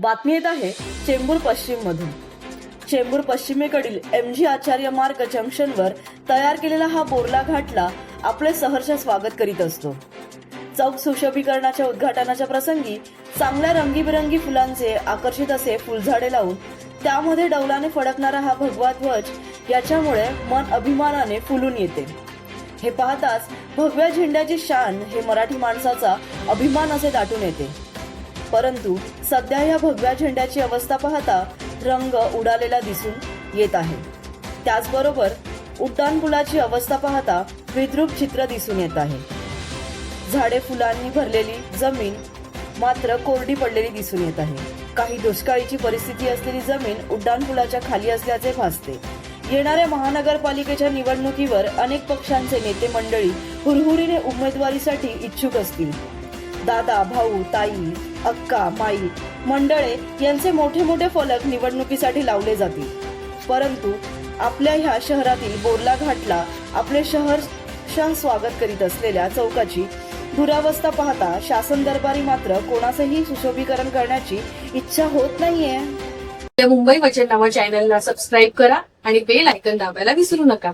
बातमी येत आहे चेंबूर पश्चिम मधून चेंबूर पश्चिमेकडील एम जी आचार्य मार्ग जंक्शनवर तयार केलेला हा बोरला घाटला आपले सहर्ष स्वागत करीत असतो. चौक सुशोभीकरणाच्या उद्घाटनाच्या प्रसंगी चांगल्या रंगीबिरंगी फुलांचे आकर्षित असे फुलझाडे लावून त्यामध्ये डौलाने फडकणारा हा भगवा ध्वज याच्यामुळे मन अभिमानाने फुलून येते. हे पाहताच भगव्या झेंड्याची शान हे मराठी माणसाचा अभिमान असे दाटून येते. परंतु सध्या या भगव्या झेंड्याची अवस्था पाहता रंग उडालेला दिसून येत आहे. त्याचबरोबर उड्डाणपुलाची अवस्था पाहता विद्रूप चित्र दिसून येत आहे. झाडे फुलांनी भरलेली जमीन मात्र कोरडी पडलेली दिसून येत आहे. काही दुष्काळीची परिस्थिती असलेली जमीन उड्डाणपुलाच्या खाली असल्याचे भासते. येणाऱ्या महानगरपालिकेच्या निवडणुकीवर अनेक पक्षांचे नेते मंडळी हुरहुरीने उमेदवारीसाठी इच्छुक असतील. दादा भाऊ ताई अक्का माई मंडळे यांचे मोठे मोठे फलक निवडणुकीसाठी लावले जातील. परंतु आपल्या ह्या शहरातील बोरला घाटला आपले शहर शाह स्वागत करीत असलेल्या चौकाची दुरावस्था पाहता शासन दरबारी मात्र कोणाचंही सुशोभीकरण करण्याची इच्छा होत नाहीये. आपल्या मुंबई वचन नावा चॅनलला सबस्क्राईब करा आणि बेल आयकन दाबायला विसरू नका.